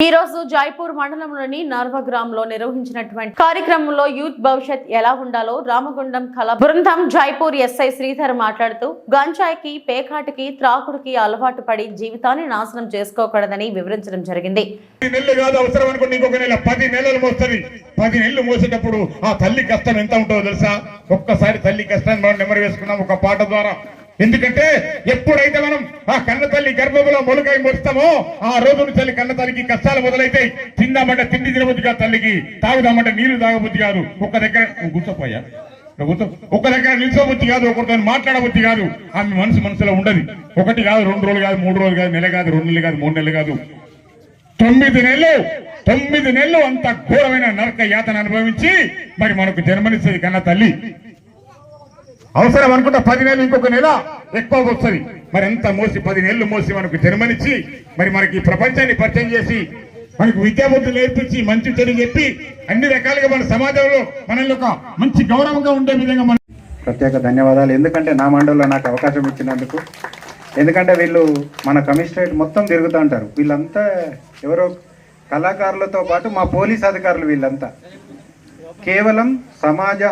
ఈ రోజు జైపూర్ మండలంలోని నర్వగ్రామ్లో నిర్వహించినటువంటి కార్యక్రమంలో యూత్ భవిష్యత్ ఎలా ఉండాలో రామగుండం కళ బృందం జైపూర్ ఎస్ఐ శ్రీధర్ మాట్లాడుతూ గంజాయికి పేకాటికి త్రాకుడికి అలవాటు పడి జీవితాన్ని నాశనం చేసుకోకూడదని వివరించడం జరిగింది. అవసరం అనుకోండి ఇంకొక నెల. పది నెలలు మోస్తుంది. పది నెలలు మోసేటప్పుడు ఆ తల్లి కష్టం ఎంత ఉంటుందో తెలుసా? ఒక్కసారి తల్లి కష్టాన్ని మనం నెమరు వేసుకున్నాం ఒక పాట ద్వారా. ఎందుకంటే ఎప్పుడైతే మనం ఆ కన్న తల్లి గర్భంలో మొలకై మొలుస్తామో ఆ రోజు నుంచి తల్లి కన్న తల్లికి కష్టాలు మొదలైతాయి తిందామంటే తిండి తినబుద్ధి కాదు తల్లికి తాగుదామంటే నీళ్ళు తాగబుద్ధి కాదు ఒక్క దగ్గర గుర్తపోయా ఒక దగ్గర నిల్చోబుద్ధి కాదు ఒకరితో మాట్లాడబుద్ధి కాదు ఆమె మనసు మనసులో ఉండదు. ఒకటి కాదు రెండు రోజులు కాదు మూడు రోజులు కాదు నెల కాదు రెండు నెలలు కాదు మూడు నెలలు కాదు. తొమ్మిది నెలలు తొమ్మిది నెలలు అంత ఘోరమైన నరక యాతన అనుభవించి మరి మనకు జన్మనిస్తుంది కన్న తల్లి. అవసరం అనుకుంటే పది నెలలు ఇంకొక నెల ఎక్కువ వస్తుంది. మరి ఎంత మోసి పది నెలలు మోసి మనకు జన్మనిచ్చి మరి మనకి ఈ ప్రపంచాన్ని పరిచయం చేసి మనకు విద్యాబుద్ధులు నేర్పించి మంచి చెడు చెప్పి అన్ని రకాలుగా మన సమాజంలో మనల్ని ఒక మంచి గౌరవంగా ఉండే విధంగా మన ప్రత్యేక ధన్యవాదాలు. ఎందుకంటే నా మండలిలో నాకు అవకాశం ఇచ్చినందుకు. ఎందుకంటే వీళ్ళు మన కమిషనరేట్ మొత్తం తిరుగుతూ ఉంటారు. వీళ్ళంతా ఎవరో కళాకారులతో పాటు మా పోలీస్ అధికారులు వీళ్ళంతా. కేవలం సమాజ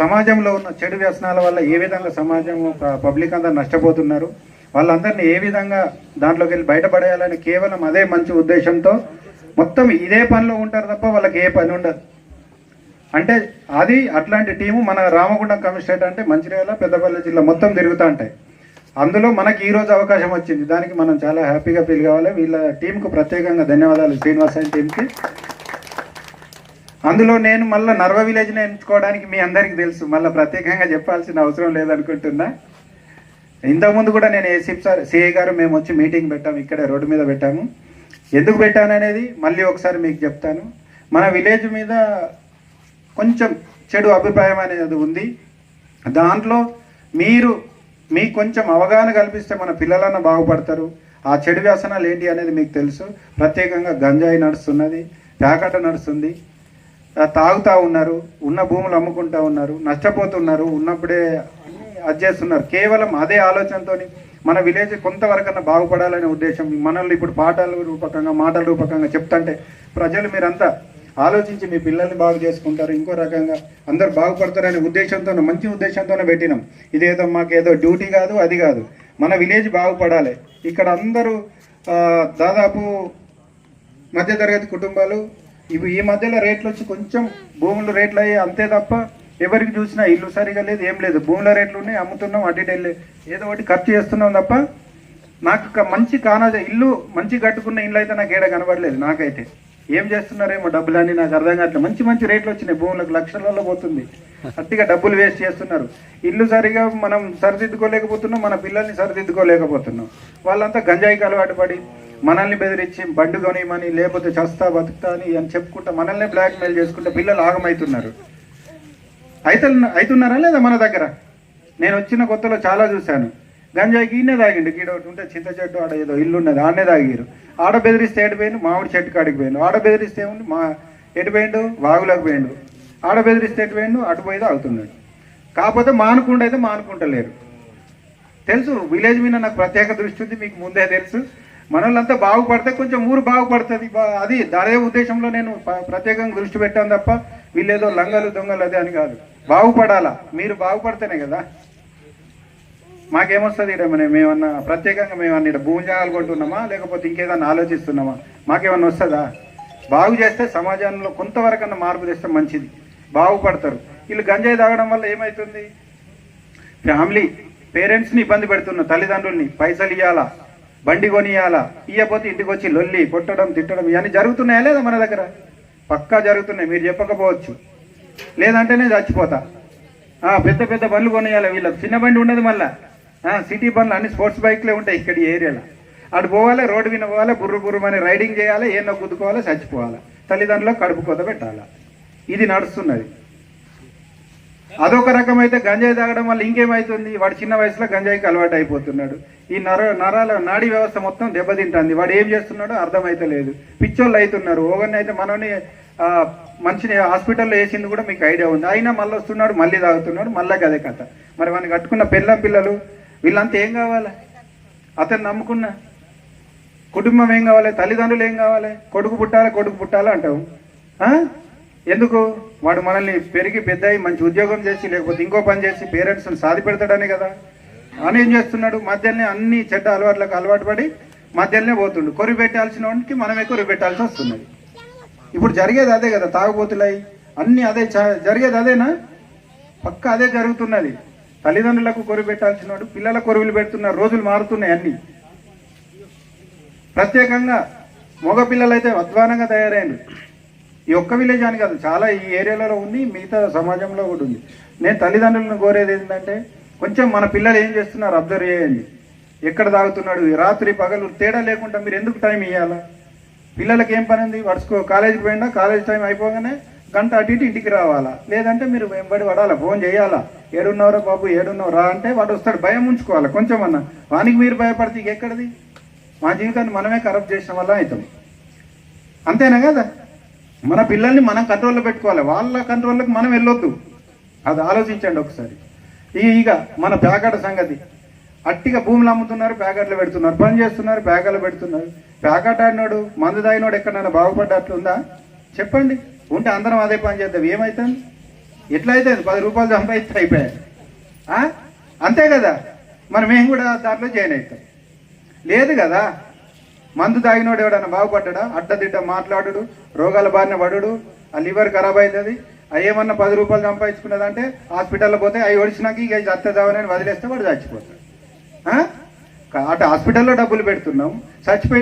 సమాజంలో ఉన్న చెడు వ్యసనాల వల్ల ఏ విధంగా సమాజం పబ్లిక్ అందరు నష్టపోతున్నారు? వాళ్ళందరినీ ఏ విధంగా దాంట్లోకి వెళ్ళి బయటపడేయాలని కేవలం అదే మంచి ఉద్దేశంతో మొత్తం ఇదే పనిలో ఉంటారు తప్ప వాళ్ళకి ఏ పని ఉండదు. అంటే అది అట్లాంటి టీము మన రామగుండం కమిషనరేట్ అంటే మంచిర్యాల పెద్దపల్లి జిల్లా మొత్తం తిరుగుతూ ఉంటాయి. అందులో మనకి ఈరోజు అవకాశం వచ్చింది. దానికి మనం చాలా హ్యాపీగా ఫీల్ కావాలి. వీళ్ళ టీంకు ప్రత్యేకంగా ధన్యవాదాలు. శ్రీనివాస్ టీంకి అందులో నేను మళ్ళీ నర్వ విలేజ్ని ఎంచుకోవడానికి మీ అందరికీ తెలుసు. మళ్ళీ ప్రత్యేకంగా చెప్పాల్సిన అవసరం లేదనుకుంటున్నా. ఇంతకుముందు కూడా నేను ఏసీపీ సార్ సిఐ గారు మేము వచ్చి మీటింగ్ పెట్టాము ఇక్కడే రోడ్డు మీద పెట్టాము. ఎందుకు పెట్టాను అనేది మళ్ళీ ఒకసారి మీకు చెప్తాను. మన విలేజ్ మీద కొంచెం చెడు అభిప్రాయం అనేది ఉంది. దాంట్లో మీరు మీకు కొంచెం అవగాహన కల్పిస్తే మన పిల్లలన్న బాగుపడతారు. ఆ చెడు వ్యసనాలు ఏంటి అనేది మీకు తెలుసు. ప్రత్యేకంగా గంజాయి నడుస్తున్నది ప్యాకెట్ నడుస్తుంది. తాగుతూ ఉన్నారు ఉన్న భూములు అమ్ముకుంటూ ఉన్నారు నష్టపోతున్నారు ఉన్నప్పుడే అది చేస్తున్నారు. కేవలం అదే ఆలోచనతో మన విలేజ్ కొంతవరకన్నా బాగుపడాలనే ఉద్దేశం మనల్ని ఇప్పుడు పాటల రూపకంగా మాటల రూపకంగా చెప్తుంటే ప్రజలు మీరంతా ఆలోచించి మీ పిల్లల్ని బాగు చేసుకుంటారు ఇంకో రకంగా అందరు బాగుపడతారనే ఉద్దేశంతో మంచి ఉద్దేశంతోనే పెట్టినాం. ఇదేదో మాకేదో డ్యూటీ కాదు అది కాదు. మన విలేజ్ బాగుపడాలి. ఇక్కడ అందరూ దాదాపు మధ్యతరగతి కుటుంబాలు ఇవి ఈ మధ్యలో రేట్లు వచ్చి కొంచెం భూములు రేట్లు అయ్యి అంతే తప్ప ఎవరికి చూసినా ఇల్లు సరిగా లేదు ఏం లేదు. భూముల రేట్లు ఉన్నాయి అమ్ముతున్నాం అటు ఇటు ఏదో ఒకటి ఖర్చు చేస్తున్నాం తప్ప నాకు మంచి కానాజ ఇల్లు మంచి కట్టుకున్న ఇల్లు అయితే నాకు ఏడ కనబడలేదు నాకైతే. ఏం చేస్తున్నారేమో డబ్బులని నాకు అర్థం కావట్లేదు. మంచి మంచి రేట్లు వచ్చినాయి. భూములకు లక్షలలో పోతుంది. అట్టిగా డబ్బులు వేస్ట్ చేస్తున్నారు. ఇల్లు సరిగా మనం సరిదిద్దుకోలేకపోతున్నాం. మన పిల్లల్ని సరిదిద్దుకోలేకపోతున్నాం. వాళ్ళంతా గంజాయికి అలవాటు పడి మనల్ని బెదిరించి బండు కొనియమని లేకపోతే చస్తా బతుకుతా అని అని చెప్పుకుంటా మనల్ని బ్లాక్మెయిల్ చేసుకుంటే పిల్లలు ఆగమవుతున్నారు అయితే అవుతున్నారా లేదా మన దగ్గర? నేను వచ్చిన కొత్తలో చాలా చూశాను. గంజాయికి ఈయనే తాగిండు. గీడ ఒకటి ఉంటే చింత చెట్టు ఆడ ఏదో ఇల్లు ఉన్నది ఆడనే తాగిరు. ఆడ బెదిరిస్తే ఎటు పోయిండు? మామిడి చెట్టు కాడికి పోయిండు. ఆడ బెదిరిస్తే ఏముంది? మా ఎటు పోయిండు? వాగులోకి పోయిండు. ఆడ బెదిరిస్తే ఎటు పోయిండు? అటు పోయి తాగుతున్నాడు. కాకపోతే మానుకుండా అయితే మానుకుంటలేరు. తెలుసు విలేజ్ మీద నాకు ప్రత్యేక దృష్టి ఉంది మీకు ముందే తెలుసు. మనోళ్ళంతా బాగుపడితే కొంచెం ఊరు బాగుపడుతుంది. అది అదే ఉద్దేశంలో నేను ప- ప్రత్యేకంగా దృష్టి పెట్టాను తప్ప వీళ్ళేదో లంగలు దొంగలు అదే అని కాదు. బాగుపడాలా? మీరు బాగుపడితేనే కదా. మాకేమొస్తుంది ఇక్కడ మనం మేమన్నా ప్రత్యేకంగా మేమన్నా ఇక్కడ భూమి జాగాలు కొంటున్నామా? లేకపోతే ఇంకేదన్నా ఆలోచిస్తున్నామా? మాకేమన్నా వస్తుందా? బాగు చేస్తే సమాజంలో కొంతవరకన్నా మార్పు తెస్తే మంచిది. బాగుపడతారు. వీళ్ళు గంజాయి తాగడం వల్ల ఏమవుతుంది ఫ్యామిలీ పేరెంట్స్ని ఇబ్బంది పెడుతున్న తల్లిదండ్రుల్ని పైసలు ఇవ్వాలా బండి కొనియాలా ఇవ్వకపోతే ఇంటికి వచ్చి లొల్లి కొట్టడం తిట్టడం ఇవన్నీ జరుగుతున్నాయా లేదా మన దగ్గర? పక్కా జరుగుతున్నాయి. మీరు చెప్పకపోవచ్చు. లేదంటేనే చచ్చిపోతా. పెద్ద పెద్ద బండ్లు కొనియాలి వీళ్ళకి? చిన్న బండి ఉండదు మళ్ళీ. సిటీ బండ్లు అన్ని స్పోర్ట్స్ బైక్లే ఉంటాయి ఇక్కడ ఏరియాలో. అటు పోవాలి రోడ్డు విన పోవాలి బుర్రు బుర్రు అని రైడింగ్ చేయాలి ఏన్నో గుద్దుకోవాలి చచ్చిపోవాలి. తల్లిదండ్రులకు కడుపు కొద్ద పెట్టాలి? ఇది నడుస్తున్నది. అదొక రకం అయితే గంజాయి తాగడం వల్ల ఇంకేమైతుంది? వాడు చిన్న వయసులో గంజాయికి అలవాటు అయిపోతున్నాడు. ఈ నర నరాల నాడీ వ్యవస్థ మొత్తం దెబ్బతింటుంది. వాడు ఏం చేస్తున్నాడో అర్థమైతే లేదు. పిచ్చోళ్ళు అవుతున్నారు ఓవర్ని అయితే మనని మనిషిని హాస్పిటల్లో వేసింది కూడా మీకు ఐడియా ఉంది. అయినా మళ్ళీ వస్తున్నాడు మళ్ళీ తాగుతున్నాడు మళ్ళీ కదే కథ. మరి మనకి కట్టుకున్న పిల్ల పిల్లలు వీళ్ళంతా ఏం కావాలి? అతను నమ్ముకున్నా కుటుంబం ఏం కావాలి? తల్లిదండ్రులు ఏం కావాలి? కొడుకు పుట్టాలి కొడుకు పుట్టాలి అంటావు? ఎందుకు? వాడు మనల్ని పెరిగి పెద్ద మంచి ఉద్యోగం చేసి లేకపోతే ఇంకో పని చేసి పేరెంట్స్ని సాధి పెడతాడనే కదా. అని ఏం చేస్తున్నాడు? మధ్యలోనే అన్ని చెడ్డ అలవాట్లకు అలవాటు పడి మధ్యలోనే పోతుండు. కొరి పెట్టాల్సిన వాడికి మనమే కొరి పెట్టాల్సి వస్తున్నది. ఇప్పుడు జరిగేది అదే కదా తాగుబోతులై. అన్ని అదే చ- జరిగేది అదేనా? పక్క అదే జరుగుతున్నది. తల్లిదండ్రులకు కొరి పెట్టాల్సిన వాడు పిల్లల కొరువులు పెడుతున్న రోజులు మారుతున్నాయి అన్ని. ప్రత్యేకంగా మగ పిల్లలైతే అధ్వానంగా తయారైంది ఈ ఒక్క విలేజ్ అని కాదు చాలా ఈ ఏరియాలలో ఉంది మిగతా సమాజంలో కూడా ఉంది. నేను తల్లిదండ్రులను కోరేది ఏంటంటే కొంచెం మన పిల్లలు ఏం చేస్తున్నారు అబ్జర్వ్ చేయండి. ఎక్కడ తాగుతున్నాడు రాత్రి పగలు తేడా లేకుండా మీరు ఎందుకు టైం ఇవ్వాలా పిల్లలకి ఏం పని ఉంది? వరుసకో కాలేజీకి పోయినా కాలేజ్ టైం అయిపోగానే గంట అటు ఇటు ఇంటికి రావాలా? లేదంటే మీరు వెంబడి పడాలా? ఫోన్ చేయాలా? ఏడున్నవరా బాబు ఏడున్నావు రా అంటే వాడు వస్తాడు. భయం ఉంచుకోవాలి? కొంచెం అన్న వానికి మీరు భయపడితే ఇక ఎక్కడిది? మా జీవితాన్ని మనమే కరప్ట్ చేసిన వల్ల అవుతాం. అంతేనా కదా? మన పిల్లల్ని మనం కంట్రోల్లో పెట్టుకోవాలి. వాళ్ళ కంట్రోల్లోకి మనం వెళ్ళొద్దు. అది ఆలోచించండి ఒకసారి. ఇక మన ప్యాకెట్ సంగతి. అట్టిగా భూములు అమ్ముతున్నారు ప్యాకెట్లు పెడుతున్నారు పని చేస్తున్నారు ప్యాకెట్లు పెడుతున్నారు. ప్యాకెట్ ఆడినాడు మందు తాగినాడు ఎక్కడైనా బాగుపడ్డట్లుందా? చెప్పండి. ఉంటే అందరం అదే పని చేద్దాం. ఏమవుతుంది ఎట్లా అవుతుంది పది రూపాయలు సంపాదిస్తే అయిపోయాయి అంతే కదా? మరి మేము కూడా దాంట్లో జాయిన్ అవుతాం. లేదు కదా? మందు తాగినోడు ఎవడన్నా బాగుపడ్డా అడ్డదిడ్డ మాట్లాడు రోగాల బారిన పడుడు ఆ లివర్ ఖరాబ్ అవుతుంది అవి ఏమన్నా పది రూపాయలు సంపాదించుకున్నదంటే హాస్పిటల్లో పోతే అవి ఒడిచినాక ఇక చత్తదామని వదిలేస్తే వాడు చచ్చిపోతాడు. అటు హాస్పిటల్లో డబ్బులు పెడుతున్నాం. చచ్చిపోయిన